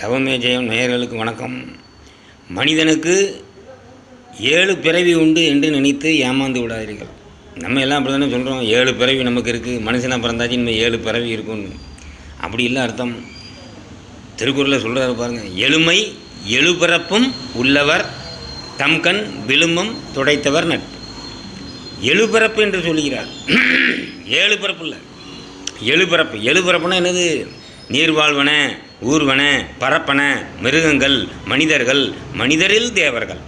தவமே ஜெயம் நேயர்களுக்கு வணக்கம். மனிதனுக்கு ஏழு பிறவி உண்டு என்று நினைத்து ஏமாந்து விடாதீர்கள். நம்ம எல்லாம் அப்படி தானே சொல்கிறோம் ஏழு பிறவி நமக்கு இருக்குது மனுஷனாக பிறந்தாச்சு இனிமேல் ஏழு பிறவி இருக்கும்னு. அப்படி இல்லை அர்த்தம். திருக்குறளில் சொல்கிறாரு பாருங்கள் எளுமை எழுபிறப்பும் உள்ளவர் தம்கண் விழுமம் துடைத்தவர் நட்பு. எழுபிறப்பு என்று சொல்கிறார் ஏழு பிறப்பு இல்லை எழுபிறப்பு. எழுபிறப்புனா என்னது? நீர்வாழ்வன ஊர்வன பரப்பன மிருகங்கள் மனிதர்கள் மனிதரில் தேவர்கள்.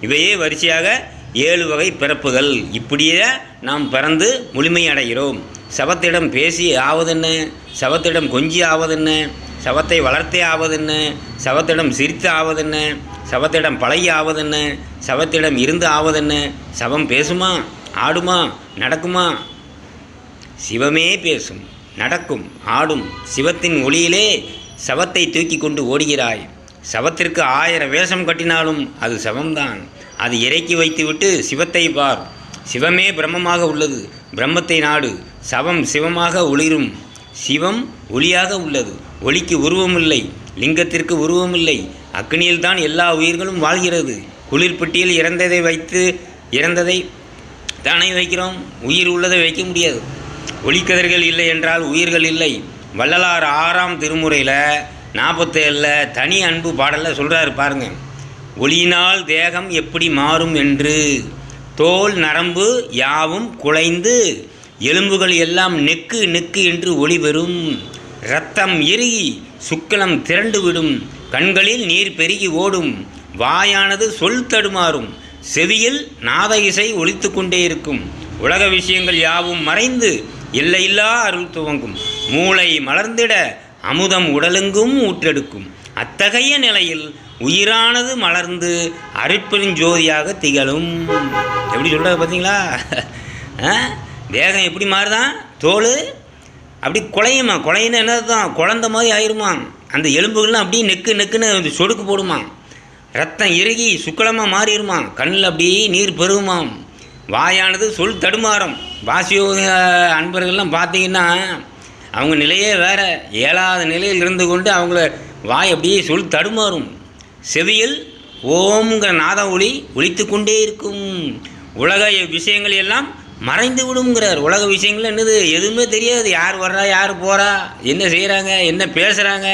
இவையே வரிசையாக ஏழு வகை பிறப்புகள். இப்படியே நாம் பிறந்து முழுமையடைகிறோம். சவத்திடம் பேசி ஆவதென்ன? சவத்திடம் கொஞ்சி ஆவதென்ன? சவத்தை வளர்த்தே ஆவதென்ன? சவத்திடம் சிரித்து ஆவதென்ன? சவத்திடம் பழகி ஆவதென்ன? சவத்திடம் இருந்து ஆவதென்ன? சவம் பேசுமா? ஆடுமா? நடக்குமா? சிவமே பேசும் நடக்கும் ஆடும். சிவத்தின் ஒளியிலே சவத்தை தூக்கி கொண்டு ஓடுகிறாய். சவத்திற்கு ஆயிரம் வேஷம் கட்டினாலும் அது சவம்தான். அது இறக்கி வைத்துவிட்டு சிவத்தை பார். சிவமே பிரம்மமாக உள்ளது. பிரம்மத்தை நாடு. சவம் சிவமாக ஒளிரும். சிவம் ஒளியாக உள்ளது. ஒளிக்கு உருவமில்லை. லிங்கத்திற்கு உருவமில்லை. அக்னியில் தான் எல்லா உயிர்களும் வாழ்கிறது. குளிர்பட்டியில் இறந்ததை வைத்து இறந்ததை தானே வைக்கிறோம். உயிர் உள்ளதை வைக்க முடியாது. ஒளிக்கதிர்கள் இல்லை என்றால் உயிர்கள் இல்லை. வள்ளலார் ஆறாம் திருமுறையில் நாற்பத்தேழில் தனி அன்பு பாடலில் சொல்கிறாரு பாருங்க. ஒளியினால் தேகம் எப்படி மாறும் என்று. தோல் நரம்பு யாவும் குலைந்து எலும்புகள் எல்லாம் நெக்கு நெக்கு என்று ஒளி பெறும். இரத்தம் இறுகி சுக்கலம் திரண்டு விடும். கண்களில் நீர் பெருகி ஓடும். வாயானது சொல் தடுமாறும். செவியில் நாத இசை ஒழித்து கொண்டே இருக்கும். உலக விஷயங்கள் யாவும் மறைந்து எல்லையில்லா அருள் துவங்கும். மூளை மலர்ந்திட அமுதம் உடலெங்கும் ஊற்றெடுக்கும். அத்தகைய நிலையில் உயிரானது மலர்ந்து அருட்பெருஞ்சோதியாக திகழும். எப்படி சொல்கிறார் பார்த்தீங்களா ஆ? தேகம் எப்படி மாறுதான் தோல் அப்படி குலையுமா? குலையின்னு என்னது தான் குழந்த மாதிரி ஆயிருமா அந்த எலும்புகள்லாம் அப்படியே நெக்கு நெக்குன்னு சொடுக்கு போடுமா ரத்தம் இறுகி சுக்களமாக மாறிடுமா கண்ணில் அப்படியே நீர் பெருகுமாம் வாயானது சொல் தடுமாறும். வாசியோக அன்பர்கள்லாம் பார்த்தீங்கன்னா அவங்க நிலையே வேறு. ஏழாத நிலையில் இருந்து கொண்டு அவங்கள வாய் அப்படியே சொல் தடுமாறும். செவியில் ஓம்ங்கிற நாத ஒளி ஒழித்து கொண்டே இருக்கும். உலக விஷயங்கள் எல்லாம் மறைந்து விடுங்கிறார் உலக விஷயங்கள் என்னது? எதுவுமே தெரியாது. யார் வர்றா யார் போகிறா என்ன செய்கிறாங்க என்ன பேசுகிறாங்க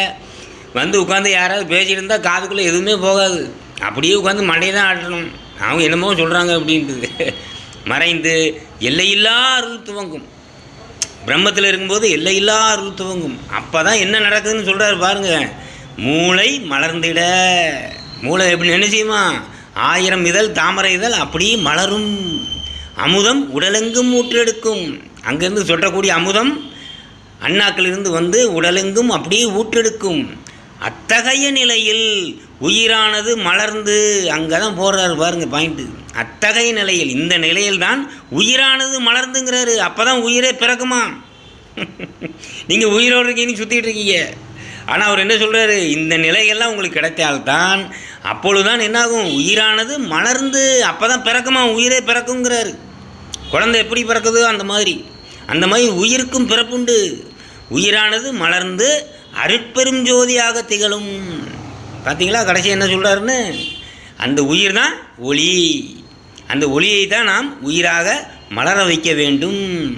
வந்து உட்காந்து யாராவது பேசிகிட்டு இருந்தால் காதுக்குள்ளே எதுவுமே போகாது. அப்படியே உட்காந்து மண்டையை தான் ஆட்டணும். அவங்க என்னமோ சொல்கிறாங்க அப்படின்ட்டு. மறைந்து எல்லையில்லா அருள் துவங்கும். பிரம்மத்தில் இருக்கும்போது எல்லையில்லா அருள் துவங்கும். அப்போ தான் என்ன நடக்குதுன்னு சொல்கிறாரு பாருங்க. மூளை மலர்ந்திட. மூளை எப்படி என்ன செய்யுமா? ஆயிரம் இதழ் தாமரை இதழ் அப்படியே மலரும். அமுதம் உடலெங்கும் ஊற்றெடுக்கும். அங்கேருந்து சொட்டக்கூடிய அமுதம் அண்ணாக்களிலிருந்து வந்து உடலெங்கும் அப்படியே ஊற்றெடுக்கும். அத்தகைய நிலையில் உயிரானது மலர்ந்து அங்கே தான் போடுறாரு பாருங்க பாயிண்ட்டு அத்தகைய நிலையில் இந்த நிலையில் தான் உயிரானது மலர்ந்துங்கிறாரு. அப்போ தான் உயிரே பிறக்குமா? நீங்கள் உயிரோடு இருக்கீங்கன்னு சுற்றிட்டு இருக்கீங்க. ஆனால் அவர் என்ன சொல்கிறாரு இந்த நிலைகள்லாம் உங்களுக்கு கிடைத்தால்தான் அப்பொழுதுதான் என்னாகும்? உயிரானது மலர்ந்து அப்போ தான் பிறக்குமா? உயிரே பிறக்குங்கிறாரு. குழந்தை எப்படி பிறக்குதோ? அந்த மாதிரி. அந்த மாதிரி உயிருக்கும் பிறப்புண்டு. உயிரானது மலர்ந்து அருட்பெரும் ஜோதியாக திகழும். பார்த்தீங்களா கடைசி என்ன சொல்கிறாருன்னு அந்த உயிர் தான் ஒளி. அந்த ஒளியை தான் நாம் உயிராக மலர வைக்க வேண்டும்.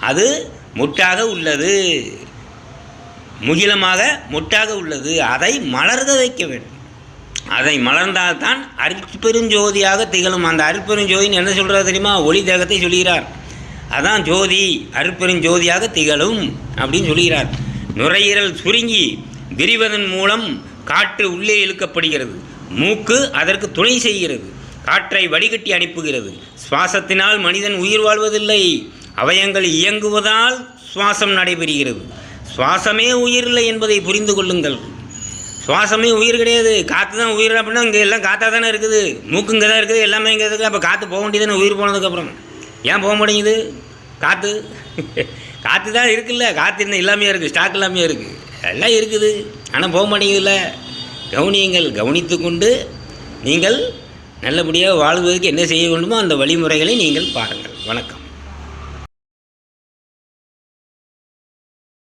அது முட்டாக உள்ளது. முகிலமாக முட்டாக உள்ளது. அதை மலர்க வைக்க வேண்டும். அதை மலர்ந்தால்தான் அருட்பெருஞ்சோதியாக திகழும். அந்த அருட்பெருஞ்சோதின்னு என்ன சொல்கிறார் தெரியுமா? ஒளி தேகத்தை சொல்கிறார். அதான் ஜோதி. அருட்பெருஞ்சோதியாக திகழும் அப்படின்னு சொல்கிறார். நுரையீரல் சுருங்கி விரிவதன் மூலம் காற்று உள்ளே இழுக்கப்படுகிறது. மூக்கு அதற்கு துணை செய்கிறது. காற்றை வடிகட்டி அனுப்புகிறது. சுவாசத்தினால் மனிதன் உயிர் வாழ்வதில்லை. அவயங்கள் இயங்குவதால் சுவாசம் நடைபெறுகிறது. சுவாசமே உயிர் இல்லை என்பதை புரிந்து கொள்ளுங்கள். சுவாசமே உயிர் கிடையாது. காற்று தான் உயிர். அப்படின்னா இங்கே எல்லாம் காற்றாக தானே இருக்குது. மூக்கு இங்கே தான் இருக்குது. எல்லாமே இங்கே இருக்குது. அப்போ காற்று போக வேண்டியதானே உயிர் போனதுக்கப்புறம் ஏன் போக மாட்டேங்குது? காற்று காற்று தான் இருக்குல்ல காற்று இன்னும் இல்லாமையே இருக்குது ஸ்டாக் இல்லாமையே இருக்குது எல்லாம் இருக்குது ஆனால் போக மாட்டேங்குதுல்ல. கவனியுங்கள் கவனித்து கொண்டு நீங்கள் நல்லபடியாக வாழ்வதற்கு என்ன செய்ய வேண்டுமோ அந்த வழிமுறைகளை நீங்கள் பாருங்கள். வணக்கம்.